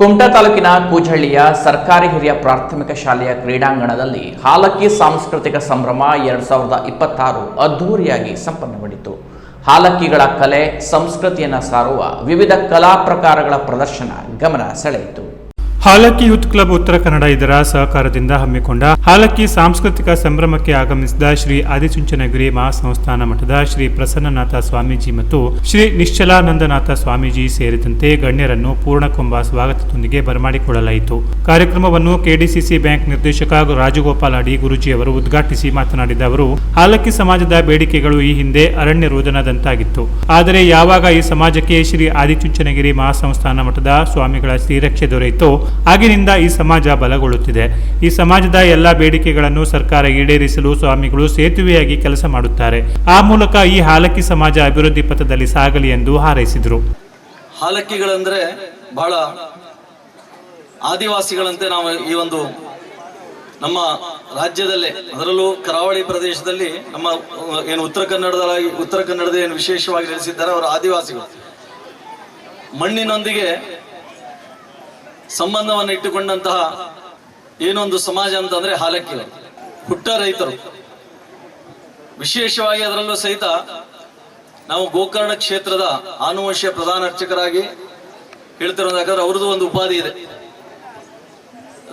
ಕುಮಟಾ ತಾಲೂಕಿನ ಕೂಜಹಳ್ಳಿಯ ಸರ್ಕಾರಿ ಹಿರಿಯ ಪ್ರಾಥಮಿಕ ಶಾಲೆಯ ಕ್ರೀಡಾಂಗಣದಲ್ಲಿ ಹಾಲಕ್ಕಿ ಸಾಂಸ್ಕೃತಿಕ ಸಂಭ್ರಮ ಎರಡ್ ಸಾವಿರದ ಇಪ್ಪತ್ತಾರು ಅದ್ಧೂರಿಯಾಗಿ ಸಂಪನ್ನಗೊಂಡಿತು ಹಾಲಕ್ಕಿಗಳ ಕಲೆ, ಸಂಸ್ಕೃತಿಯನ್ನು ಸಾರುವ ವಿವಿಧ ಕಲಾ ಪ್ರಕಾರಗಳ ಪ್ರದರ್ಶನ ಗಮನ ಸೆಳೆಯಿತು. ಹಾಲಕ್ಕಿ ಯೂತ್ ಕ್ಲಬ್ ಉತ್ತರ ಕನ್ನಡ ಇದರ ಸಹಕಾರದಿಂದ ಹಮ್ಮಿಕೊಂಡ ಹಾಲಕ್ಕಿ ಸಾಂಸ್ಕೃತಿಕ ಸಂಭ್ರಮಕ್ಕೆ ಆಗಮಿಸಿದ ಶ್ರೀ ಆದಿಚುಂಚನಗಿರಿ ಮಹಾಸಂಸ್ಥಾನ ಮಠದ ಶ್ರೀ ಪ್ರಸನ್ನನಾಥ ಸ್ವಾಮೀಜಿ ಮತ್ತು ಶ್ರೀ ನಿಶ್ಚಲಾನಂದನಾಥ ಸ್ವಾಮೀಜಿ ಸೇರಿದಂತೆ ಗಣ್ಯರನ್ನು ಪೂರ್ಣಕುಂಭ ಸ್ವಾಗತದೊಂದಿಗೆ ಬರಮಾಡಿಕೊಳ್ಳಲಾಯಿತು. ಕಾರ್ಯಕ್ರಮವನ್ನು ಕೆಡಿಸಿಸಿ ಬ್ಯಾಂಕ್ ನಿರ್ದೇಶಕ ರಾಜಗೋಪಾಲ್ ಅಡಿ ಗುರುಜಿಯವರು ಉದ್ಘಾಟಿಸಿ ಮಾತನಾಡಿದ ಅವರು, ಹಾಲಕ್ಕಿ ಸಮಾಜದ ಬೇಡಿಕೆಗಳು ಈ ಹಿಂದೆ ಅರಣ್ಯ ರೋದನದಂತಾಗಿತ್ತು ಆದರೆ ಯಾವಾಗ ಈ ಸಮಾಜಕ್ಕೆ ಶ್ರೀ ಆದಿಚುಂಚನಗಿರಿ ಮಹಾಸಂಸ್ಥಾನ ಮಠದ ಸ್ವಾಮಿಗಳ ಶ್ರೀರಕ್ಷೆ ದೊರೆಯಿತೋ ಆಗಿನಿಂದ ಈ ಸಮಾಜ ಬಲಗೊಳ್ಳುತ್ತಿದೆ. ಈ ಸಮಾಜದ ಎಲ್ಲ ಬೇಡಿಕೆಗಳನ್ನು ಸರ್ಕಾರ ಈಡೇರಿಸಲು ಸ್ವಾಮಿಗಳು ಸೇತುವೆಯಾಗಿ ಕೆಲಸ ಮಾಡುತ್ತಾರೆ. ಆ ಮೂಲಕ ಈ ಹಾಲಕ್ಕಿ ಸಮಾಜ ಅಭಿವೃದ್ಧಿ ಪಥದಲ್ಲಿ ಸಾಗಲಿ ಎಂದು ಹಾರೈಸಿದರು. ಹಾಲಕ್ಕಿಗಳಂದ್ರೆ ಬಹಳ ಆದಿವಾಸಿಗಳಂತೆ ನಾವು ಈ ಒಂದು ನಮ್ಮ ರಾಜ್ಯದಲ್ಲೇ, ಅದರಲ್ಲೂ ಕರಾವಳಿ ಪ್ರದೇಶದಲ್ಲಿ ನಮ್ಮ ಏನು ಉತ್ತರ ಕನ್ನಡದ ಉತ್ತರ ಕನ್ನಡದ ಏನು ವಿಶೇಷವಾಗಿ ನೆಲೆಸಿದ್ದಾರೆ, ಅವರು ಆದಿವಾಸಿಗಳು. ಮಣ್ಣಿನೊಂದಿಗೆ ಸಂಬಂಧವನ್ನು ಇಟ್ಟುಕೊಂಡಂತಹ ಏನೊಂದು ಸಮಾಜ ಅಂತಂದ್ರೆ ಹಾಲಕ್ಕಿ ಹುಟ್ಟ ರೈತರು. ವಿಶೇಷವಾಗಿ ಅದರಲ್ಲೂ ಸಹಿತ ನಾವು ಗೋಕರ್ಣ ಕ್ಷೇತ್ರದ ಆನುವಂಶೀಯ ಪ್ರಧಾನ ಅರ್ಚಕರಾಗಿ ಹೇಳ್ತಿರೋದಾದ್ರೆ ಅವ್ರದ್ದು ಒಂದು ಉಪಾಧಿ ಇದೆ.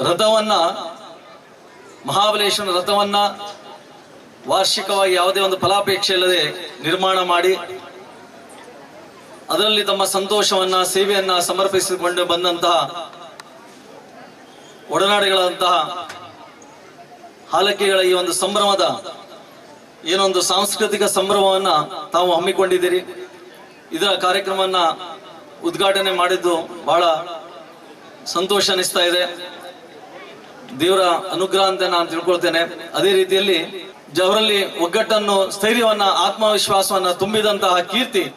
ರಥವನ್ನ ಮಹಾಬಲೇಶ್ವರ ರಥವನ್ನ ವಾರ್ಷಿಕವಾಗಿ ಯಾವುದೇ ಒಂದು ಫಲಾಪೇಕ್ಷೆ ಇಲ್ಲದೆ ನಿರ್ಮಾಣ ಮಾಡಿ, ಅದರಲ್ಲಿ ತಮ್ಮ ಸಂತೋಷವನ್ನ, ಸೇವೆಯನ್ನ ಸಮರ್ಪಿಸಿಕೊಂಡು ಬಂದಂತಹ ಒಡನಾಡಿಗಳಂತಹ ಹಾಲಕ್ಕಿಗಳ ಈ ಒಂದು ಸಂಭ್ರಮದ ಏನೊಂದು ಸಾಂಸ್ಕೃತಿಕ ಸಂಭ್ರಮವನ್ನ ತಾವು ಹಮ್ಮಿಕೊಂಡಿದ್ದೀರಿ. ಇದರ ಕಾರ್ಯಕ್ರಮವನ್ನ ಉದ್ಘಾಟನೆ ಮಾಡಿದ್ದು ಬಹಳ ಸಂತೋಷ ಅನಿಸ್ತಾ ಇದೆ. ದೇವರ ಅನುಗ್ರಹ ಅಂತ ನಾನು ತಿಳ್ಕೊಳ್ತೇನೆ. ಅದೇ ರೀತಿಯಲ್ಲಿ ಜವರಲ್ಲಿ ಒಗ್ಗಟ್ಟನ್ನು ಸ್ಥೈರ್ಯವನ್ನ, ಆತ್ಮವಿಶ್ವಾಸವನ್ನ ತುಂಬಿದಂತಹ ಕೀರ್ತಿ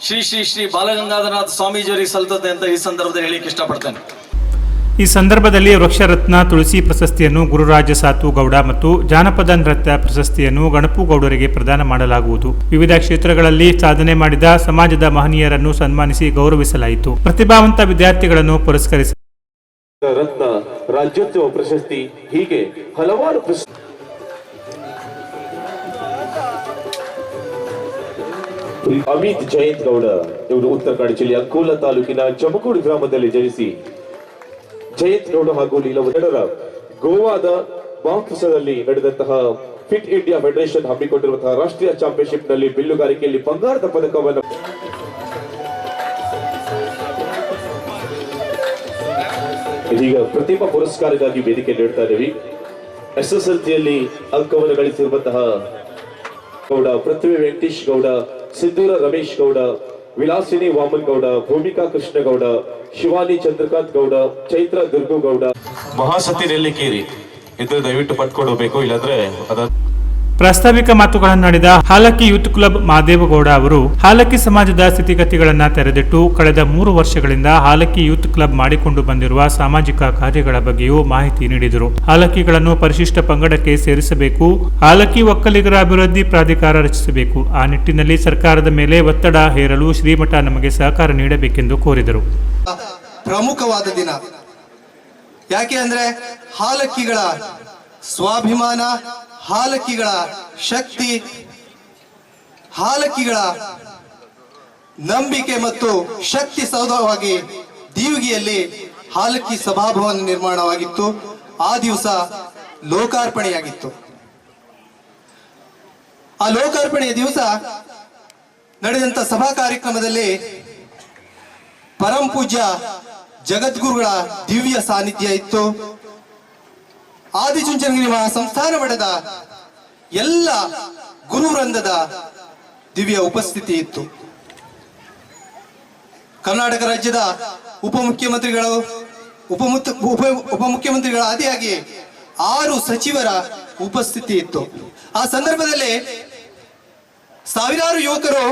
ಶ್ರೀ ಶ್ರೀ ಶ್ರೀ ಬಾಲಗಂಗಾಧರನಾಥ ಸ್ವಾಮೀಜಿಯವರಿಗೆ ಸಲ್ತದೆ ಅಂತ ಈ ಸಂದರ್ಭದಲ್ಲಿ ಹೇಳಿಕ್ಕೆ ಇಷ್ಟಪಡ್ತೇನೆ. ಈ ಸಂದರ್ಭದಲ್ಲಿ ವೃಕ್ಷರತ್ನ, ತುಳಸಿ ಪ್ರಶಸ್ತಿಯನ್ನು ಗುರುರಾಜ ಸಾತು ಗೌಡ ಮತ್ತು ಜಾನಪದ ನೃತ್ಯ ಪ್ರಶಸ್ತಿಯನ್ನು ಗಣಪು ಗೌಡರಿಗೆ ಪ್ರದಾನ ಮಾಡಲಾಗುವುದು. ವಿವಿಧ ಕ್ಷೇತ್ರಗಳಲ್ಲಿ ಸಾಧನೆ ಮಾಡಿದ ಸಮಾಜದ ಮಹನೀಯರನ್ನು ಸನ್ಮಾನಿಸಿ ಗೌರವಿಸಲಾಯಿತು. ಪ್ರತಿಭಾವಂತ ವಿದ್ಯಾರ್ಥಿಗಳನ್ನು ಪುರಸ್ಕರಿಸಿ ರತ್ನ ರಾಜ್ಯೋತ್ಸವ ಪ್ರಶಸ್ತಿ ಹೀಗೆ ಹಲವಾರು ಅಮಿತ್ ಜಯಂತ್ ಗೌಡ ಇವರು ಉತ್ತರ ಕನ್ನಡ ಜಿಲ್ಲೆಯ ಅಂಕೋಲ ತಾಲೂಕಿನ ಜಮಕೂಡು ಗ್ರಾಮದಲ್ಲಿ ಜನಿಸಿ ಜಯಂತ್ ಗೌಡ ಹಾಗೂ ಲೀಲವರ ಗೋವಾದ ಬಾಂಕ್ಸದಲ್ಲಿ ನಡೆದಂತಹ ಫಿಟ್ ಇಂಡಿಯಾ ಫೆಡರೇಷನ್ ಹಮ್ಮಿಕೊಂಡಿರುವಂತಹ ರಾಷ್ಟ್ರೀಯ ಚಾಂಪಿಯನ್ಶಿಪ್ನಲ್ಲಿ ಬಿಲ್ಲುಗಾರಿಕೆಯಲ್ಲಿ ಬಂಗಾರದ ಪದಕವನ್ನು ಇದೀಗ ಪ್ರತಿಭಾ ಪುರಸ್ಕಾರಕ್ಕಾಗಿ ವೇದಿಕೆ ನೀಡ್ತಾ ಇದ್ದೀವಿ. ಎಸ್ ಎಸ್ ಎಲ್ ಸಿಯಲ್ಲಿ ಅಂಕವನ್ನು ಗಳಿಸಿರುವಂತಹ ಗೌಡ ಪೃಥ್ವಿ ವೆಂಕಟೇಶ್ ಗೌಡ ಸಿದ್ದೂರ ರಮೇಶ್ ಗೌಡ ವಿಲಾಸಿನಿ ವಾಮನ್ ಗೌಡ ಭೂಮಿಕಾ ಕೃಷ್ಣಗೌಡ, ಶಿವಾನಿ ಚಂದ್ರಕಾಂತ್ ಗೌಡ, ಚೈತ್ರ ದುರ್ಗು ಗೌಡ. ಮಹಾಸತಿ ನೆಲ್ಲಿಕೇರಿ ಇದ್ರೆ ದಯವಿಟ್ಟು ಪಟ್ಕೊಡಬೇಕು, ಇಲ್ಲಾಂದ್ರೆ ಅದ ಪ್ರಾಸ್ತಾವಿಕ ಮಾತುಗಳನ್ನಾಡಿದ ಹಾಲಕ್ಕಿ ಯೂತ್ ಕ್ಲಬ್ ಮಾದೇವಗೌಡ ಅವರು, ಹಾಲಕ್ಕಿ ಸಮಾಜದ ಸ್ಥಿತಿಗತಿಗಳನ್ನು ತೆರೆದಿಟ್ಟು ಕಳೆದ ಮೂರು ವರ್ಷಗಳಿಂದ ಹಾಲಕ್ಕಿ ಯೂತ್ ಕ್ಲಬ್ ಮಾಡಿಕೊಂಡು ಬಂದಿರುವ ಸಾಮಾಜಿಕ ಕಾರ್ಯಗಳ ಬಗ್ಗೆಯೂ ಮಾಹಿತಿ ನೀಡಿದರು. ಹಾಲಕ್ಕಿಗಳನ್ನು ಪರಿಶಿಷ್ಟ ಪಂಗಡಕ್ಕೆ ಸೇರಿಸಬೇಕು, ಹಾಲಕ್ಕಿ ಒಕ್ಕಲಿಗರ ಅಭಿವೃದ್ಧಿ ಪ್ರಾಧಿಕಾರ ರಚಿಸಬೇಕು. ಆ ನಿಟ್ಟಿನಲ್ಲಿ ಸರ್ಕಾರದ ಮೇಲೆ ಒತ್ತಡ ಹೇರಲು ಶ್ರೀಮಠ ನಮಗೆ ಸಹಕಾರ ನೀಡಬೇಕೆಂದು ಕೋರಿದರು. ಪ್ರಮುಖವಾದ ದಿನ. ಯಾಕೆ ಅಂದ್ರೆ ಹಾಲಕ್ಕಿಗಳ ಸ್ವಾಭಿಮಾನ ಹಾಲಕ್ಕಿಗಳ ಶಕ್ತಿ, ಹಾಲಕ್ಕಿಗಳ ನಂಬಿಕೆ ಮತ್ತು ಶಕ್ತಿ ಸೌಧವಾಗಿ ದೀವಿಗೆಯಲ್ಲಿ ಹಾಲಕ್ಕಿ ಸಭಾಭವನ ನಿರ್ಮಾಣವಾಗಿತ್ತು. ಆ ದಿವಸ ಲೋಕಾರ್ಪಣೆಯಾಗಿತ್ತು. ಆ ಲೋಕಾರ್ಪಣೆಯ ದಿವಸ ನಡೆದಂತ ಸಭಾ ಕಾರ್ಯಕ್ರಮದಲ್ಲಿ ಪರಂ ಪೂಜ್ಯ ಜಗದ್ಗುರುಗಳ ದಿವ್ಯ ಸಾನ್ನಿಧ್ಯ ಇತ್ತು. ಆದಿಚುಂಚನಗಿರಿ ಮಹಾ ಸಂಸ್ಥಾನ ಮಠದ ಎಲ್ಲ ಗುರುವೃಂದದ ದಿವ್ಯ ಉಪಸ್ಥಿತಿ ಇತ್ತು. ಕರ್ನಾಟಕ ರಾಜ್ಯದ ಉಪಮುಖ್ಯಮಂತ್ರಿಗಳು ಉಪಮುಖ್ಯ ಉಪ, ಉಪಮುಖ್ಯಮಂತ್ರಿಗಳ ಆದಿಯಾಗಿ ಆರು ಸಚಿವರ ಉಪಸ್ಥಿತಿ ಇತ್ತು. ಆ ಸಂದರ್ಭದಲ್ಲಿ ಸಾವಿರಾರು ಯುವಕರು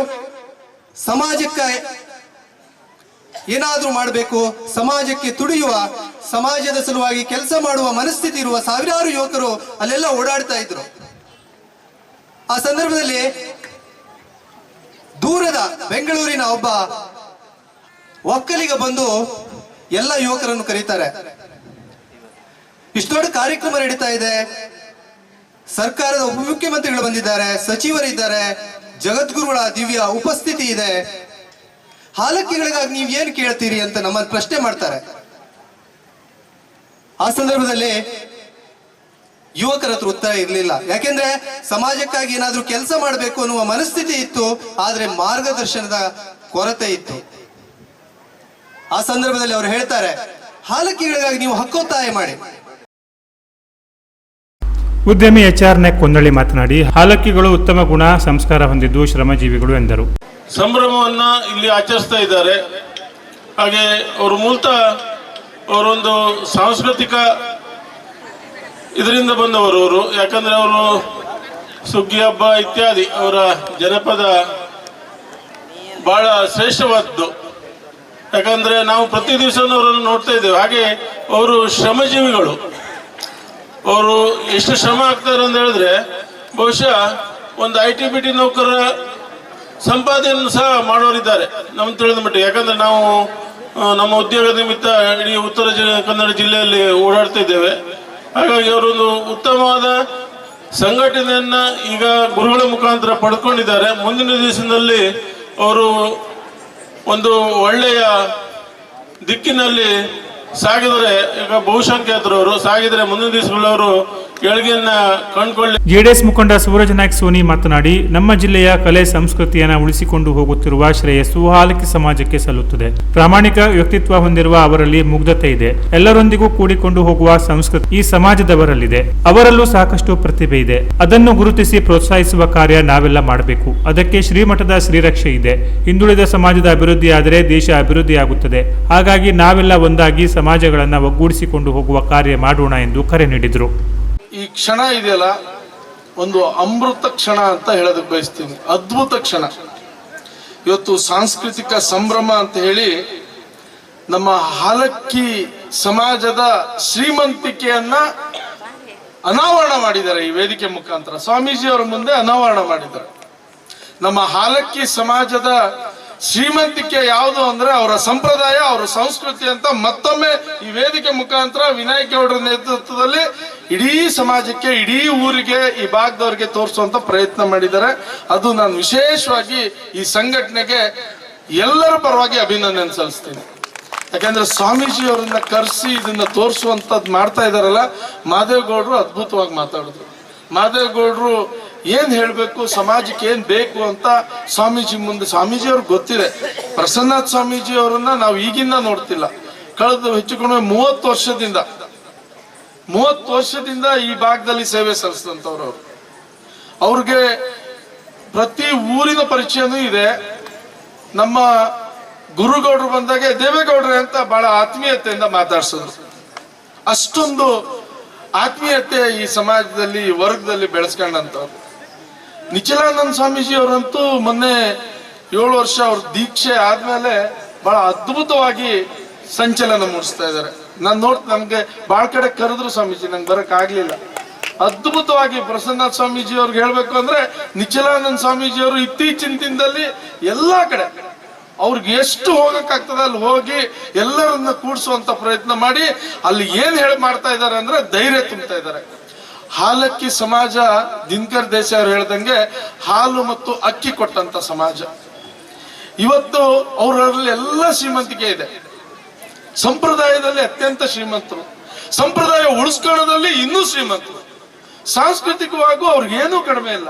ಸಮಾಜಕ್ಕೆ ಏನಾದ್ರೂ ಮಾಡಬೇಕು, ಸಮಾಜಕ್ಕೆ ತುಡಿಯುವ ಸಮಾಜದ ಸಲುವಾಗಿ ಕೆಲಸ ಮಾಡುವ ಮನಸ್ಥಿತಿ ಇರುವ ಸಾವಿರಾರು ಯುವಕರು ಅಲ್ಲೆಲ್ಲ ಓಡಾಡ್ತಾ ಇದ್ರು. ಆ ಸಂದರ್ಭದಲ್ಲಿ ದೂರದ ಬೆಂಗಳೂರಿನ ಒಬ್ಬ ಒಕ್ಕಲಿಗ ಬಂದು ಎಲ್ಲ ಯುವಕರನ್ನು ಕರೀತಾರೆ. ಇಷ್ಟು ಕಾರ್ಯಕ್ರಮ ನಡೀತಾ ಇದೆ. ಸರ್ಕಾರದ ಉಪಮುಖ್ಯಮಂತ್ರಿಗಳು ಬಂದಿದ್ದಾರೆ, ಸಚಿವರಿದ್ದಾರೆ, ಜಗದ್ಗುರುಗಳ ದಿವ್ಯ ಉಪಸ್ಥಿತಿ ಇದೆ. ಹಾಲಕ್ಕಿಗಳಿಗಾಗಿ ನೀವ್ ಏನ್ ಕೇಳ್ತೀರಿ ಅಂತ ನಮ್ಮನ್ನು ಪ್ರಶ್ನೆ ಮಾಡ್ತಾರೆ. ಆ ಸಂದರ್ಭದಲ್ಲಿ ಯುವಕರ ಹತ್ರ ಉತ್ತರ ಇರಲಿಲ್ಲ. ಯಾಕೆಂದ್ರೆ ಸಮಾಜಕ್ಕಾಗಿ ಏನಾದ್ರೂ ಕೆಲಸ ಮಾಡಬೇಕು ಅನ್ನುವ ಮನಸ್ಥಿತಿ ಇತ್ತು ಆದ್ರೆ ಮಾರ್ಗದರ್ಶನದ ಕೊರತೆ ಇತ್ತು. ಆ ಸಂದರ್ಭದಲ್ಲಿ ಅವರು ಹೇಳ್ತಾರೆ ಹಾಲಕ್ಕಿಗಳಿಗಾಗಿ ನೀವು ಹಕ್ಕೊತ್ತಾಯ ಮಾಡಿ. ಉದ್ಯಮಿ ಎಚ್ ಆರ್ ನೆಕ್ ಕೊಂದಳ್ಳಿ ಮಾತನಾಡಿ ಹಾಲಕ್ಕಿಗಳು ಉತ್ತಮ ಗುಣ ಸಂಸ್ಕಾರ ಹೊಂದಿದ್ದು ಶ್ರಮಜೀವಿಗಳು ಎಂದರು. ಸಂಭ್ರಮವನ್ನ ಇಲ್ಲಿ ಆಚರಿಸ್ತಾ ಇದ್ದಾರೆ. ಹಾಗೆ ಅವರು ಮೂಲತಃ ಅವರೊಂದು ಸಾಂಸ್ಕೃತಿಕ ಇದರಿಂದ ಬಂದವರು ಅವರು. ಯಾಕಂದ್ರೆ ಅವರು ಸುಗ್ಗಿ ಹಬ್ಬ ಇತ್ಯಾದಿ ಅವರ ಜನಪದ ಬಹಳ ಶ್ರೇಷ್ಠವಾದ್ದು ಯಾಕಂದ್ರೆ ನಾವು ಪ್ರತಿ ದಿವಸ ಅವರನ್ನು ನೋಡ್ತಾ ಇದ್ದೇವೆ. ಹಾಗೆ ಅವರು ಶ್ರಮಜೀವಿಗಳು. ಅವರು ಎಷ್ಟು ಶ್ರಮ ಆಗ್ತಾರೆ ಅಂತ ಹೇಳಿದ್ರೆ, ಬಹುಶಃ ಒಂದು ಐ ಟಿ ಬಿ ಟಿ ನೌಕರರ ಸಂಪಾದನೆಯನ್ನು ಸಹ ಮಾಡೋರಿದ್ದಾರೆ ನಮ್ಮ ತಿಳಿದ ಮಟ್ಟಿಗೆ. ಯಾಕಂದ್ರೆ ನಾವು ನಮ್ಮ ಉದ್ಯೋಗ ನಿಮಿತ್ತ ಇಡೀ ಉತ್ತರ ಕನ್ನಡ ಜಿಲ್ಲೆಯಲ್ಲಿ ಓಡಾಡ್ತಿದ್ದೇವೆ. ಹಾಗಾಗಿ ಅವರೊಂದು ಉತ್ತಮವಾದ ಸಂಘಟನೆಯನ್ನ ಈಗ ಗುರುಗಳ ಮುಖಾಂತರ ಪಡ್ಕೊಂಡಿದ್ದಾರೆ. ಮುಂದಿನ ದಿವಸದಲ್ಲಿ ಅವರು ಒಂದು ಒಳ್ಳೆಯ ದಿಕ್ಕಿನಲ್ಲಿ ಸಾಗಿದರೆ, ಈಗ ಬಹುಸಂಖ್ಯಾತರವರು ಸಾಗಿದರೆ ಮುಂದಿನ ದಿವಸಗಳವರು ಜೆಡಿಎಸ್ ಮುಖಂಡ ಸೂರಜ್ ನಾಯಕ್ ಸೋನಿ ಮಾತನಾಡಿ, ನಮ್ಮ ಜಿಲ್ಲೆಯ ಕಲೆ ಸಂಸ್ಕೃತಿಯನ್ನು ಉಳಿಸಿಕೊಂಡು ಹೋಗುತ್ತಿರುವ ಶ್ರೇಯಸ್ಸು ಹಾಲಕ್ಕಿ ಸಮಾಜಕ್ಕೆ ಸಲ್ಲುತ್ತದೆ. ಪ್ರಾಮಾಣಿಕ ವ್ಯಕ್ತಿತ್ವ ಹೊಂದಿರುವ ಅವರಲ್ಲಿ ಮುಗ್ಧತೆ ಇದೆ. ಎಲ್ಲರೊಂದಿಗೂ ಕೂಡಿಕೊಂಡು ಹೋಗುವ ಸಂಸ್ಕೃತಿ ಈ ಸಮಾಜದವರಲ್ಲಿದೆ. ಅವರಲ್ಲೂ ಸಾಕಷ್ಟು ಪ್ರತಿಭೆ ಇದೆ. ಅದನ್ನು ಗುರುತಿಸಿ ಪ್ರೋತ್ಸಾಹಿಸುವ ಕಾರ್ಯ ನಾವೆಲ್ಲ ಮಾಡಬೇಕು. ಅದಕ್ಕೆ ಶ್ರೀಮಠದ ಶ್ರೀರಕ್ಷೆ ಇದೆ. ಹಿಂದುಳಿದ ಸಮಾಜದ ಅಭಿವೃದ್ಧಿಯಾದರೆ ದೇಶ ಅಭಿವೃದ್ಧಿಯಾಗುತ್ತದೆ. ಹಾಗಾಗಿ ನಾವೆಲ್ಲ ಒಂದಾಗಿ ಸಮಾಜಗಳನ್ನು ಒಗ್ಗೂಡಿಸಿಕೊಂಡು ಹೋಗುವ ಕಾರ್ಯ ಮಾಡೋಣ ಎಂದು ಕರೆ ನೀಡಿದರು. ಈ ಕ್ಷಣ ಇದೆಯಲ್ಲ, ಒಂದು ಅಮೃತ ಕ್ಷಣ ಅಂತ ಹೇಳೋದಕ್ಕೆ ಬಯಸ್ತೀನಿ. ಅದ್ಭುತ ಕ್ಷಣ. ಇವತ್ತು ಸಾಂಸ್ಕೃತಿಕ ಸಂಭ್ರಮ ಅಂತ ಹೇಳಿ ನಮ್ಮ ಹಾಲಕ್ಕಿ ಸಮಾಜದ ಶ್ರೀಮಂತಿಕೆಯನ್ನ ಅನಾವರಣ ಮಾಡಿದ್ದಾರೆ ಈ ವೇದಿಕೆ ಮುಖಾಂತರ. ಸ್ವಾಮೀಜಿ ಅವರ ಮುಂದೆ ಅನಾವರಣ ಮಾಡಿದ್ದಾರೆ. ನಮ್ಮ ಹಾಲಕ್ಕಿ ಸಮಾಜದ ಶ್ರೀಮಂತಿಕೆ ಯಾವುದು ಅಂದ್ರೆ ಅವರ ಸಂಪ್ರದಾಯ, ಅವರ ಸಂಸ್ಕೃತಿ ಅಂತ ಮತ್ತೊಮ್ಮೆ ಈ ವೇದಿಕೆ ಮುಖಾಂತರ ವಿನಾಯಕ ಗೌಡರ ನೇತೃತ್ವದಲ್ಲಿ ಇಡೀ ಸಮಾಜಕ್ಕೆ, ಇಡೀ ಊರಿಗೆ ಈ ಭಾಗದವ್ರಿಗೆ ತೋರಿಸುವಂತ ಪ್ರಯತ್ನ ಮಾಡಿದ್ದಾರೆ. ಅದು ನಾನು ವಿಶೇಷವಾಗಿ ಈ ಸಂಘಟನೆಗೆ ಎಲ್ಲರ ಪರವಾಗಿ ಅಭಿನಂದನೆ ಸಲ್ಲಿಸ್ತೀನಿ. ಯಾಕಂದ್ರೆ ಸ್ವಾಮೀಜಿ ಅವರನ್ನ ಕರೆಸಿ ಇದನ್ನ ತೋರಿಸುವಂಥದ್ದು ಮಾಡ್ತಾ ಇದಾರಲ್ಲ ಮಾದೇವಗೌಡರು ಅದ್ಭುತವಾಗಿ ಮಾತಾಡಿದ್ರು. ಮಾದೇವಗೌಡರು ಏನ್ ಹೇಳ್ಬೇಕು? ಸಮಾಜಕ್ಕೆ ಏನ್ ಬೇಕು ಅಂತ ಸ್ವಾಮೀಜಿ ಮುಂದೆ ಸ್ವಾಮೀಜಿ ಅವ್ರಿಗೆ ಗೊತ್ತಿದೆ. ಪ್ರಸನ್ನಾಥ್ ಸ್ವಾಮೀಜಿ ಅವರನ್ನ ನಾವು ಈಗಿಂದ ನೋಡ್ತಿಲ್ಲ. ಕಳೆದ ಹೆಚ್ಚು ಕಡಿಮೆ ಮೂವತ್ತು ವರ್ಷದಿಂದ ಮೂವತ್ತು ವರ್ಷದಿಂದ ಈ ಭಾಗದಲ್ಲಿ ಸೇವೆ ಸಲ್ಲಿಸಿದಂಥವ್ರು ಅವರು. ಅವ್ರಿಗೆ ಪ್ರತಿ ಊರಿನ ಪರಿಚಯನೂ ಇದೆ. ನಮ್ಮ ಗುರುಗೌಡರು ಬಂದಾಗ ದೇವೇಗೌಡ್ರೆ ಅಂತ ಬಹಳ ಆತ್ಮೀಯತೆಯಿಂದ ಮಾತಾಡ್ಸಿದ್ರು. ಅಷ್ಟೊಂದು ಆತ್ಮೀಯತೆ ಈ ಸಮಾಜದಲ್ಲಿ, ಈ ವರ್ಗದಲ್ಲಿ ಬೆಳೆಸ್ಕೊಂಡಂತವ್ರು ನಿಖಿಲಾನಂದ ಸ್ವಾಮೀಜಿ ಅವರಂತೂ ಮೊನ್ನೆ ಏಳು ವರ್ಷ ಅವ್ರ ದೀಕ್ಷೆ ಆದ್ಮೇಲೆ ಬಹಳ ಅದ್ಭುತವಾಗಿ ಸಂಚಲನ ಮೂಡಿಸ್ತಾ ಇದ್ದಾರೆ. ನಾನು ನೋಡ್ ನಮ್ಗೆ ಬಹಳ ಕಡೆ ಕರೆದ್ರು ಸ್ವಾಮೀಜಿ, ನಂಗೆ ಬರಕ್ ಆಗ್ಲಿಲ್ಲ. ಅದ್ಭುತವಾಗಿ ಪ್ರಸನ್ನನಾಥ್ ಸ್ವಾಮೀಜಿ ಅವ್ರಿಗೆ ಹೇಳ್ಬೇಕು ಅಂದ್ರೆ ನಿಖಿಲಾನಂದ ಸ್ವಾಮೀಜಿ ಅವರು ಇತ್ತೀಚಿನ ದಿನದಲ್ಲಿ ಎಲ್ಲಾ ಕಡೆ ಅವ್ರಿಗೆ ಎಷ್ಟು ಹೋಗಕ್ಕಾಗ್ತದೆ ಅಲ್ಲಿ ಹೋಗಿ ಎಲ್ಲರನ್ನ ಕೂಡಿಸುವಂತ ಪ್ರಯತ್ನ ಮಾಡಿ ಅಲ್ಲಿ ಏನ್ ಹೇಳಿ ಮಾಡ್ತಾ ಇದ್ದಾರೆ ಅಂದ್ರೆ ಧೈರ್ಯ ತುಂಬ್ತಾ ಇದ್ದಾರೆ ಹಾಲಕ್ಕಿ ಸಮಾಜ, ದಿನಕರ್ ದೇಸಾಯಿ ಅವ್ರು ಹೇಳ್ದಂಗೆ ಹಾಲು ಮತ್ತು ಅಕ್ಕಿ ಕೊಟ್ಟಂತ ಸಮಾಜ. ಇವತ್ತು ಅವರಲ್ಲಿ ಎಲ್ಲ ಶ್ರೀಮಂತಿಕೆ ಇದೆ. ಸಂಪ್ರದಾಯದಲ್ಲಿ ಅತ್ಯಂತ ಶ್ರೀಮಂತರು. ಸಂಪ್ರದಾಯ ಉಳಿಸ್ಕೊಳ್ಳೋದಲ್ಲಿ ಇನ್ನೂ ಶ್ರೀಮಂತರು. ಸಾಂಸ್ಕೃತಿಕವಾಗೂ ಅವ್ರಿಗೇನೂ ಕಡಿಮೆ ಇಲ್ಲ.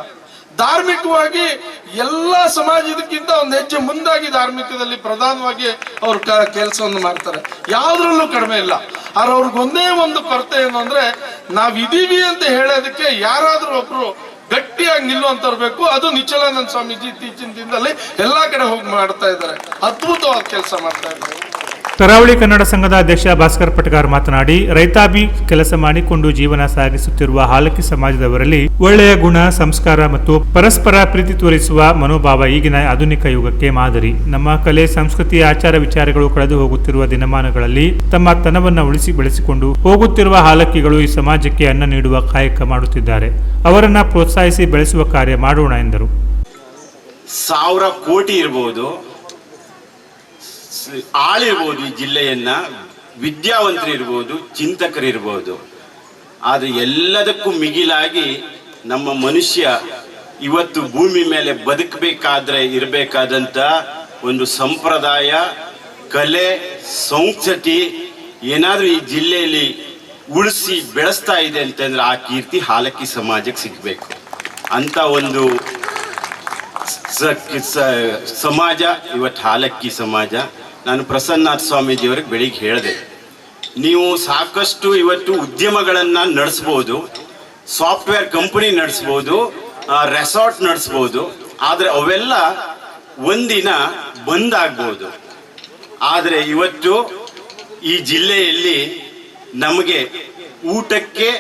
ಧಾರ್ಮಿಕವಾಗಿ ಎಲ್ಲ ಸಮಾಜದಕ್ಕಿಂತ ಒಂದು ಹೆಜ್ಜೆ ಮುಂದಾಗಿ ಧಾರ್ಮಿಕದಲ್ಲಿ ಪ್ರಧಾನವಾಗಿ ಅವ್ರ ಕೆಲಸವನ್ನು ಮಾಡ್ತಾರೆ. ಯಾವ್ದ್ರಲ್ಲೂ ಕಡಿಮೆ ಇಲ್ಲ. ಆದ್ರೆ ಅವ್ರಿಗೊಂದೇ ಒಂದು ಕೊರತೆ ಏನು ಅಂದ್ರೆ, ನಾವ್ ಇದೀವಿ ಅಂತ ಹೇಳೋದಕ್ಕೆ ಯಾರಾದ್ರೂ ಒಬ್ರು ಗಟ್ಟಿಯಾಗಿ ನಿಲ್ಲುವಂತವ್ರು ಬೇಕು. ಅದು ನಿಚಲಾನಂದ ಸ್ವಾಮೀಜಿ ಇತ್ತೀಚಿನ ದಿನದಲ್ಲಿ ಎಲ್ಲಾ ಕಡೆ ಹೋಗಿ ಮಾಡ್ತಾ ಇದ್ದಾರೆ. ಅದ್ಭುತವಾದ ಕೆಲಸ ಮಾಡ್ತಾ ಇದ್ದಾರೆ. ಕರಾವಳಿ ಕನ್ನಡ ಸಂಘದ ಅಧ್ಯಕ್ಷ ಭಾಸ್ಕರ್ ಪಟಗಾರ್ ಮಾತನಾಡಿ ರೈತಾಭಿ ಕೆಲಸ ಮಾಡಿಕೊಂಡು ಜೀವನ ಸಾಗಿಸುತ್ತಿರುವ ಹಾಲಕ್ಕಿ ಸಮಾಜದವರಲ್ಲಿ ಒಳ್ಳೆಯ ಗುಣ, ಸಂಸ್ಕಾರ ಮತ್ತು ಪರಸ್ಪರ ಪ್ರೀತಿ ತೋರಿಸುವ ಮನೋಭಾವ ಈಗಿನ ಆಧುನಿಕ ಯುಗಕ್ಕೆ ಮಾದರಿ. ನಮ್ಮ ಕಲೆ, ಸಂಸ್ಕೃತಿ, ಆಚಾರ ವಿಚಾರಗಳು ಕಳೆದು ಹೋಗುತ್ತಿರುವ ದಿನಮಾನಗಳಲ್ಲಿ ತಮ್ಮ ತನವನ್ನು ಉಳಿಸಿ ಬೆಳೆಸಿಕೊಂಡು ಹೋಗುತ್ತಿರುವ ಹಾಲಕ್ಕಿಗಳು ಈ ಸಮಾಜಕ್ಕೆ ಅನ್ನ ನೀಡುವ ಕಾಯಕ ಮಾಡುತ್ತಿದ್ದಾರೆ. ಅವರನ್ನ ಪ್ರೋತ್ಸಾಹಿಸಿ ಬೆಳೆಸುವ ಕಾರ್ಯ ಮಾಡೋಣ ಎಂದರು. ಸಾವಿರ ಕೋಟಿ ಇರ್ಬೋದು. ಸ್- ಆಳಿರ್ಬೋದು ಈ ಜಿಲ್ಲೆಯನ್ನ, ವಿದ್ಯಾವಂತರಿರ್ಬೋದು, ಚಿಂತಕರಿರ್ಬೋದು. ಆದರೆ ಎಲ್ಲದಕ್ಕೂ ಮಿಗಿಲಾಗಿ ನಮ್ಮ ಮನುಷ್ಯ ಇವತ್ತು ಭೂಮಿ ಮೇಲೆ ಬದುಕಬೇಕಾದ್ರೆ ಇರಬೇಕಾದಂಥ ಒಂದು ಸಂಪ್ರದಾಯ, ಕಲೆ, ಸಂಸ್ಕೃತಿ ಏನಾದರೂ ಈ ಜಿಲ್ಲೆಯಲ್ಲಿ ಉಳಿಸಿ ಬೆಳೆಸ್ತಾ ಇದೆ ಅಂತಂದ್ರೆ ಆ ಕೀರ್ತಿ ಹಾಲಕ್ಕಿ ಸಮಾಜಕ್ಕೆ ಸಿಗಬೇಕು. ಅಂತ ಒಂದು ಸಮಾಜ, ಇವತ್ತು ಹಾಲಕ್ಕಿ ಸಮಾಜ. ನಾನು ಪ್ರಸನ್ನಾಥ ಸ್ವಾಮೀಜಿಯವ್ರಿಗೆ ಬೆಳಿಗ್ಗೆ ಹೇಳಿದೆ, ನೀವು ಸಾಕಷ್ಟು ಇವತ್ತು ಉದ್ಯಮಗಳನ್ನು ನಡೆಸ್ಬೋದು, ಸಾಫ್ಟ್ವೇರ್ ಕಂಪನಿ ನಡೆಸ್ಬೋದು ರೆಸಾರ್ಟ್ ನಡೆಸ್ಬೋದು, ಆದರೆ ಅವೆಲ್ಲ ಒಂದಿನ ಬಂದ್ ಆಗ್ಬೋದು. ಆದರೆ ಇವತ್ತು ಈ ಜಿಲ್ಲೆಯಲ್ಲಿ ನಮಗೆ ಊಟಕ್ಕೆ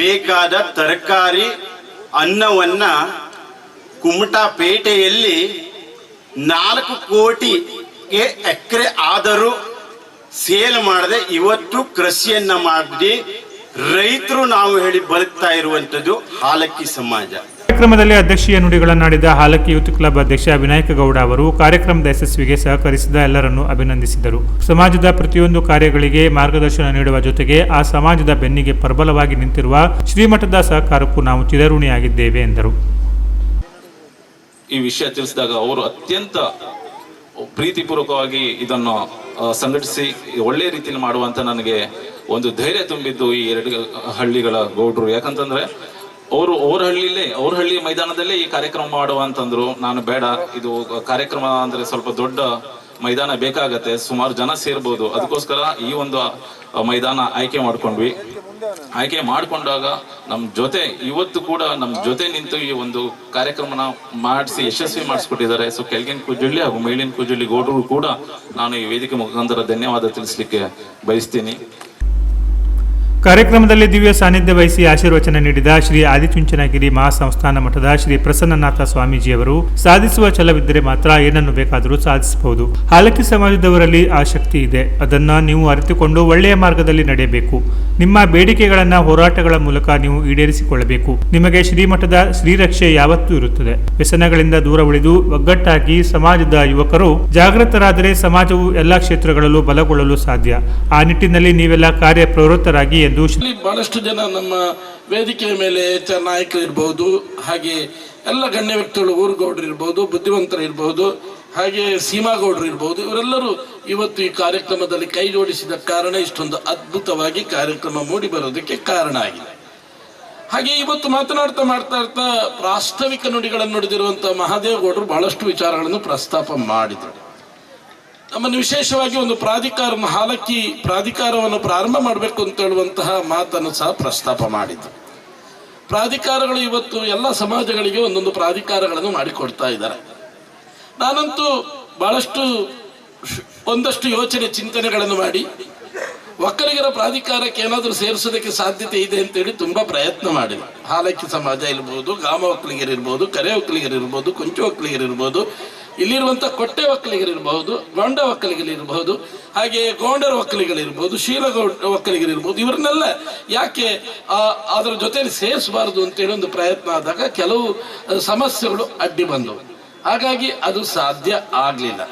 ಬೇಕಾದ ತರಕಾರಿ, ಅನ್ನವನ್ನ ಕುಮಟಾಪೇಟೆಯಲ್ಲಿ ನಾಲ್ಕು ಕೋಟಿಗೆ ಎಕರೆ ಆದರೂ ಸೇಲ್ ಮಾಡದೆ ಇವತ್ತು ಕೃಷಿಯನ್ನ ಮಾಡಿ ರೈತರು ನಾವು ಹೇಳಿ ಬದುಕ್ತಾ ಇರುವಂತದ್ದು ಹಾಲಕ್ಕಿ ಸಮಾಜ. ಕಾರ್ಯಕ್ರಮದಲ್ಲಿ ಅಧ್ಯಕ್ಷೀಯ ನುಡಿಗಳನ್ನಾಡಿದ ಹಾಲಕ್ಕಿ ಯೂತ್ ಕ್ಲಬ್ ಅಧ್ಯಕ್ಷ ವಿನಾಯಕ ಗೌಡ ಅವರು ಕಾರ್ಯಕ್ರಮದ ಯಶಸ್ವಿಗೆ ಸಹಕರಿಸಿದ ಎಲ್ಲರನ್ನು ಅಭಿನಂದಿಸಿದರು. ಸಮಾಜದ ಪ್ರತಿಯೊಂದು ಕಾರ್ಯಗಳಿಗೆ ಮಾರ್ಗದರ್ಶನ ನೀಡುವ ಜೊತೆಗೆ ಆ ಸಮಾಜದ ಬೆನ್ನಿಗೆ ಪ್ರಬಲವಾಗಿ ನಿಂತಿರುವ ಶ್ರೀಮಠದ ಸಹಕಾರಕ್ಕೂ ನಾವು ಚಿರಋಣಿಯಾಗಿದ್ದೇವೆ ಎಂದರು. ಈ ವಿಷಯ ತಿಳಿಸಿದಾಗ ಅವರು ಅತ್ಯಂತ ಪ್ರೀತಿಪೂರ್ವಕವಾಗಿ ಇದನ್ನು ಸಂಘಟಿಸಿ ಒಳ್ಳೆಯ ರೀತಿಯಲ್ಲಿ ಮಾಡುವಂತ ನನಗೆ ಒಂದು ಧೈರ್ಯ ತುಂಬಿದ್ದು ಈ ಎರಡು ಹಳ್ಳಿಗಳ ಗೌಡ್ರು. ಯಾಕಂತಂದ್ರೆ ಅವರು, ಅವ್ರ ಹಳ್ಳಿಯಲ್ಲೇ ಅವ್ರ ಹಳ್ಳಿ ಮೈದಾನದಲ್ಲೇ ಈ ಕಾರ್ಯಕ್ರಮ ಮಾಡುವಂತಂದ್ರು ನಾನು ಬೇಡ, ಇದು ಕಾರ್ಯಕ್ರಮ ಅಂದ್ರೆ ಸ್ವಲ್ಪ ದೊಡ್ಡ ಮೈದಾನ ಬೇಕಾಗತ್ತೆ, ಸುಮಾರು ಜನ ಸೇರ್ಬೋದು. ಅದಕ್ಕೋಸ್ಕರ ಈ ಒಂದು ಮೈದಾನ ಆಯ್ಕೆ ಮಾಡ್ಕೊಂಡ್ವಿ. ಆಯ್ಕೆ ಮಾಡ್ಕೊಂಡಾಗ ನಮ್ ಜೊತೆ, ಇವತ್ತು ಕೂಡ ನಮ್ ಜೊತೆ ನಿಂತು ಈ ಒಂದು ಕಾರ್ಯಕ್ರಮನ ಮಾಡಿಸಿ, ಯಶಸ್ವಿ ಮಾಡಿಸ್ಕೊಟ್ಟಿದ್ದಾರೆ. ಸೊ ಕೆಳಗಿನ ಕುಜುಳ್ಳಿ ಹಾಗೂ ಮೇಲಿನ ಕುಜುಳ್ಳಿ ಗೋಡ್ರು ಕೂಡ ನಾನು ಈ ವೇದಿಕೆ ಮುಖಾಂತರ ಧನ್ಯವಾದ ತಿಳಿಸ್ಲಿಕ್ಕೆ ಬಯಸ್ತೀನಿ. ಕಾರ್ಯಕ್ರಮದಲ್ಲಿ ದಿವ್ಯ ಸಾನ್ನಿಧ್ಯ ವಹಿಸಿ ಆಶೀರ್ವಚನ ನೀಡಿದ ಶ್ರೀ ಆದಿಚುಂಚನಗಿರಿ ಮಹಾಸಂಸ್ಥಾನ ಮಠದ ಶ್ರೀ ಪ್ರಸನ್ನನಾಥ ಸ್ವಾಮೀಜಿಯವರು ಸಾಧಿಸುವ ಛಲವಿದ್ದರೆ ಮಾತ್ರ ಏನನ್ನು ಬೇಕಾದರೂ ಸಾಧಿಸಬಹುದು. ಹಾಲಕ್ಕಿ ಸಮಾಜದವರಲ್ಲಿ ಆ ಶಕ್ತಿ ಇದೆ. ಅದನ್ನ ನೀವು ಅರಿತುಕೊಂಡು ಒಳ್ಳೆಯ ಮಾರ್ಗದಲ್ಲಿ ನಡೆಯಬೇಕು. ನಿಮ್ಮ ಬೇಡಿಕೆಗಳನ್ನ ಹೋರಾಟಗಳ ಮೂಲಕ ನೀವು ಈಡೇರಿಸಿಕೊಳ್ಳಬೇಕು. ನಿಮಗೆ ಶ್ರೀಮಠದ ಶ್ರೀರಕ್ಷೆ ಯಾವತ್ತೂ ಇರುತ್ತದೆ. ವ್ಯಸನಗಳಿಂದ ದೂರ ಉಳಿದು ಒಗ್ಗಟ್ಟಾಗಿ ಸಮಾಜದ ಯುವಕರು ಜಾಗೃತರಾದರೆ ಸಮಾಜವು ಎಲ್ಲಾ ಕ್ಷೇತ್ರಗಳಲ್ಲೂ ಬಲಗೊಳ್ಳಲು ಸಾಧ್ಯ. ಆ ನಿಟ್ಟಿನಲ್ಲಿ ನೀವೆಲ್ಲ ಕಾರ್ಯಪ್ರವೃತ್ತರಾಗಿ ಎಂದು ಇಲ್ಲಿ ಬಹಳಷ್ಟು ಜನ ನಮ್ಮ ವೇದಿಕೆಯ ಮೇಲೆ ನಾಯಕರು ಇರ್ಬೋದು ಹಾಗೆ ಎಲ್ಲ ಗಣ್ಯ ವ್ಯಕ್ತಿಗಳು ಊರುಗೌಡರು ಇರ್ಬೋದು, ಬುದ್ಧಿವಂತರು ಇರಬಹುದು ಹಾಗೆ ಸೀಮಾಗೌಡರು ಇರಬಹುದು ಇವರೆಲ್ಲರೂ ಇವತ್ತು ಈ ಕಾರ್ಯಕ್ರಮದಲ್ಲಿ ಕೈ ಜೋಡಿಸಿದ ಕಾರಣ ಇಷ್ಟೊಂದು ಅದ್ಭುತವಾಗಿ ಕಾರ್ಯಕ್ರಮ ಮೂಡಿ ಬರೋದಕ್ಕೆ ಕಾರಣ ಆಗಿದೆ. ಹಾಗೆ ಇವತ್ತು ಮಾತನಾಡ್ತಾ ಮಾಡ್ತಾ ಇರ್ತಾ ಪ್ರಾಸ್ತಾವಿಕ ನುಡಿಗಳನ್ನು ನುಡಿದಿರುವಂತಹ ಮಹಾದೇವಗೌಡರು ಬಹಳಷ್ಟು ವಿಚಾರಗಳನ್ನು ಪ್ರಸ್ತಾಪ ಮಾಡಿದರು. ನಮ್ಮನ್ನು ವಿಶೇಷವಾಗಿ ಒಂದು ಪ್ರಾಧಿಕಾರ ಹಾಲಕ್ಕಿ ಪ್ರಾಧಿಕಾರವನ್ನು ಪ್ರಾರಂಭ ಮಾಡಬೇಕು ಅಂತ ಹೇಳುವಂತಹ ಮಾತನ್ನು ಸಹ ಪ್ರಸ್ತಾಪ ಮಾಡಿದ್ದು. ಪ್ರಾಧಿಕಾರಗಳು ಇವತ್ತು ಎಲ್ಲ ಸಮಾಜಗಳಿಗೆ ಒಂದೊಂದು ಪ್ರಾಧಿಕಾರಗಳನ್ನು ಮಾಡಿಕೊಡ್ತಾ ಇದ್ದಾರೆ. ನಾನಂತೂ ಬಹಳಷ್ಟು ಒಂದಷ್ಟು ಯೋಚನೆ ಚಿಂತನೆಗಳನ್ನು ಮಾಡಿ, ಒಕ್ಕಲಿಗರ ಪ್ರಾಧಿಕಾರಕ್ಕೆ ಏನಾದರೂ ಸೇರಿಸೋದಕ್ಕೆ ಸಾಧ್ಯತೆ ಇದೆ ಅಂತೇಳಿ ತುಂಬ ಪ್ರಯತ್ನ ಮಾಡಿದೆ. ಹಾಲಕ್ಕಿ ಸಮಾಜ ಇರ್ಬೋದು, ಗಾಮ ಒಕ್ಕಲಿಗರಿರ್ಬೋದು, ಕರೆ ಒಕ್ಕಲಿಗರಿರ್ಬೋದು, ಕೊಂಚ ಒಕ್ಕಲಿಗರಿರ್ಬೋದು ಇಲ್ಲಿರುವಂಥ ಕೊಟ್ಟೆ ಒಕ್ಕಲಿಗರಿರಬಹುದು, ಗೊಂಡ ಒಕ್ಕಲಿಗರಿರಬಹುದು, ಹಾಗೆ ಗೋಂಡರ ಒಕ್ಕಲಿಗರಿರ್ಬೋದು ಶೀಲಗೌಡ ಒಕ್ಕಲಿಗರಿರ್ಬೋದು ಇವ್ರನ್ನೆಲ್ಲ ಯಾಕೆ ಅದರ ಜೊತೆಯಲ್ಲಿ ಸೇರಿಸಬಾರದು ಅಂತೇಳಿ ಒಂದು ಪ್ರಯತ್ನ ಆದಾಗ ಕೆಲವು ಸಮಸ್ಯೆಗಳು ಅಡ್ಡಿ ಬಂದವು. ಹಾಗಾಗಿ ಅದು ಸಾಧ್ಯ ಆಗಲಿಲ್ಲ.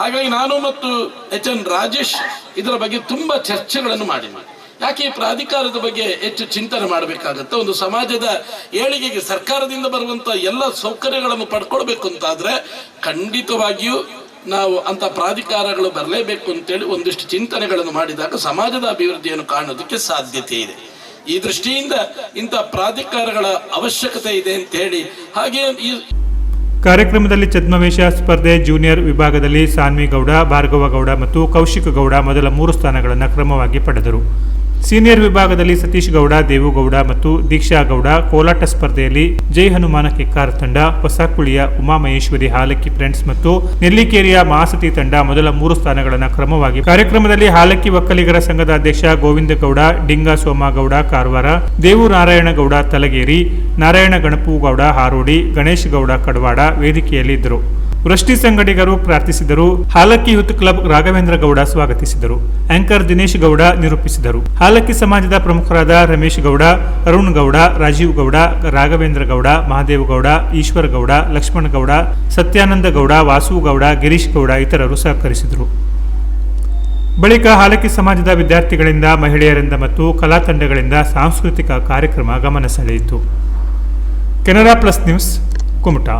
ಹಾಗಾಗಿ ನಾನು ಮತ್ತು ಎಚ್ ಎನ್ ರಾಜೇಶ್ ಇದರ ಬಗ್ಗೆ ತುಂಬಾ ಚರ್ಚೆಗಳನ್ನು ಮಾಡಿದ್ವಿ ಯಾಕೆ ಪ್ರಾಧಿಕಾರದ ಬಗ್ಗೆ ಹೆಚ್ಚು ಚಿಂತನೆ ಮಾಡಬೇಕಾಗತ್ತೆ? ಒಂದು ಸಮಾಜದ ಏಳಿಗೆಗೆ ಸರ್ಕಾರದಿಂದ ಬರುವಂತ ಎಲ್ಲ ಸೌಕರ್ಯಗಳನ್ನು ಪಡ್ಕೊಳ್ಬೇಕು ಅಂತಾದ್ರೆ ಖಂಡಿತವಾಗಿಯೂ ನಾವು ಅಂತ ಪ್ರಾಧಿಕಾರಗಳು ಬರಲೇಬೇಕು ಅಂತೇಳಿ ಒಂದಿಷ್ಟು ಚಿಂತನೆಗಳನ್ನು ಮಾಡಿದಾಗ ಸಮಾಜದ ಅಭಿವೃದ್ಧಿಯನ್ನು ಕಾಣೋದಕ್ಕೆ ಸಾಧ್ಯತೆ ಇದೆ. ಈ ದೃಷ್ಟಿಯಿಂದ ಇಂಥ ಪ್ರಾಧಿಕಾರಗಳ ಅವಶ್ಯಕತೆ ಇದೆ ಅಂತ ಹೇಳಿ ಹಾಗೆ ಈ ಕಾರ್ಯಕ್ರಮದಲ್ಲಿ ಛದ್ಮವೇಶ ಸ್ಪರ್ಧೆ ಜೂನಿಯರ್ ವಿಭಾಗದಲ್ಲಿ ಸಾನ್ವಿ ಗೌಡ ಭಾರ್ಗವ ಗೌಡ ಮತ್ತು ಕೌಶಿಕ ಗೌಡ ಮೊದಲ ಮೂರು ಸ್ಥಾನಗಳನ್ನು ಕ್ರಮವಾಗಿ ಪಡೆದರು. ಸೀನಿಯರ್ ವಿಭಾಗದಲ್ಲಿ ಸತೀಶ್ ಗೌಡ, ದೇವುಗೌಡ ಮತ್ತು ದೀಕ್ಷಾ ಗೌಡ ಕೋಲಾಟ ಸ್ಪರ್ಧೆಯಲ್ಲಿ ಜೈ ಹನುಮಾನ ಕೆಕ್ಕಾರ್ ತಂಡ, ಹೊಸಕುಳಿಯ ಉಮಾಮಹೇಶ್ವರಿ ಹಾಲಕ್ಕಿ ಫ್ರೆಂಡ್ಸ್ ಮತ್ತು ನೆಲ್ಲಿಕೇರಿಯ ಮಹಾಸತಿ ತಂಡ ಮೊದಲ ಮೂರು ಸ್ಥಾನಗಳನ್ನು ಕ್ರಮವಾಗಿ ಕಾರ್ಯಕ್ರಮದಲ್ಲಿ ಹಾಲಕ್ಕಿ ಒಕ್ಕಲಿಗರ ಸಂಘದ ಅಧ್ಯಕ್ಷ ಗೋವಿಂದ ಗೌಡ, ಡಿಂಗ ಸೋಮಗೌಡ, ಕಾರವಾರ ದೇವು ನಾರಾಯಣಗೌಡ ತಲಗೇರಿ, ನಾರಾಯಣ ಗಣಪೂಗೌಡ, ಹಾರೋಡಿ, ಗಣೇಶ್ ಗೌಡ, ಕಡವಾಡ ವೇದಿಕೆಯಲ್ಲಿ ಇದ್ದರು. ವೃಷ್ಟಿ ಸಂಗಡಿಗರು ಪ್ರಾರ್ಥಿಸಿದರು. ಹಾಲಕ್ಕಿ ಯೂತ್ ಕ್ಲಬ್ ರಾಘವೇಂದ್ರ ಗೌಡ ಸ್ವಾಗತಿಸಿದರು. ಆಂಕರ್ ದಿನೇಶ್ ಗೌಡ ನಿರೂಪಿಸಿದರು. ಹಾಲಕ್ಕಿ ಸಮಾಜದ ಪ್ರಮುಖರಾದ ರಮೇಶ್ ಗೌಡ, ಅರುಣ್ ಗೌಡ, ರಾಜೀವ್ ಗೌಡ, ರಾಘವೇಂದ್ರ ಗೌಡ, ಮಹಾದೇವ ಗೌಡ, ಈಶ್ವರ ಗೌಡ, ಲಕ್ಷ್ಮಣ ಗೌಡ, ಸತ್ಯಾನಂದ ಗೌಡ, ವಾಸು ಗೌಡ, ಗಿರೀಶ್ ಗೌಡ ಇತರರು ಸಹಕರಿಸಿದರು. ಬಳಿಕ ಹಾಲಕ್ಕಿ ಸಮಾಜದ ವಿದ್ಯಾರ್ಥಿಗಳಿಂದ, ಮಹಿಳೆಯರಿಂದ ಮತ್ತು ಕಲಾ ತಂಡಗಳಿಂದ ಸಾಂಸ್ಕೃತಿಕ ಕಾರ್ಯಕ್ರಮ ಗಮನ ಸೆಳೆಯಿತು. Canara plus news, Kumta.